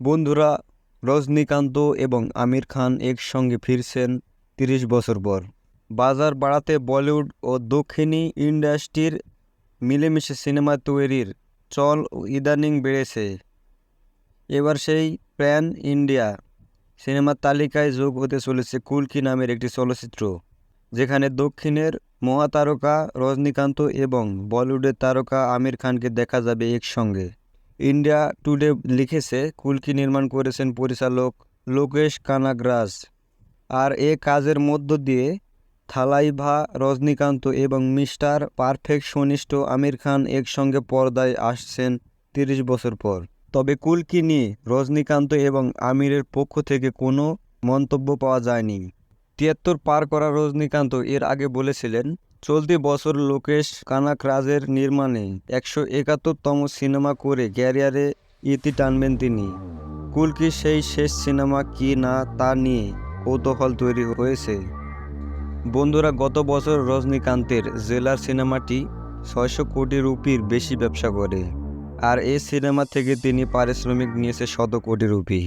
বন্ধুরা, রজনীকান্ত এবং আমির খান একসঙ্গে ফিরছেন তিরিশ বছর পর। বাজার বাড়াতে বলিউড ও দক্ষিণী ইন্ডাস্ট্রির মিলেমিশে সিনেমা তৈরির চল ইদানিং বেড়েছে। এবার সেই প্যান ইন্ডিয়া সিনেমার তালিকায় যোগ হতে চলেছে কুলকি নামের একটি চলচ্চিত্র, যেখানে দক্ষিণের মহাতারকা রজনীকান্ত এবং বলিউডের তারকা আমির খানকে দেখা যাবে একসঙ্গে। ইন্ডিয়া টুডে লিখেছে, কুলকি নির্মাণ করেছেন পরিচালক লোকেশ কানাগরাজ। আর এ কাজের মধ্য দিয়ে থালাইভা রজনীকান্ত এবং mister perfect perfectionist Aamir Khan একসঙ্গে পর্দায় আসছেন তিরিশ বছর পর। তবে কুলকি নিয়ে রজনীকান্ত এবং আমিরের পক্ষ থেকে কোনো মন্তব্য পাওয়া যায়নি। তিয়াত্তর পার করা রজনীকান্ত এর আগে বলেছিলেন চলতি বছর লোকেশ কানাকরাজের নির্মাণে একশো একাত্তরতম সিনেমা করে ক্যারিয়ারে ইতি টানবেন তিনি। কুলকি সেই শেষ সিনেমা কি না তা নিয়ে কৌতূহল তৈরি হয়েছে। বন্ধুরা, গত বছর রজনীকান্তের জেলার সিনেমাটি ছয়শো কোটি রুপির বেশি ব্যবসা করে। আর এই সিনেমা থেকে তিনি পারিশ্রমিক নিয়েছে শত কোটি রুপি।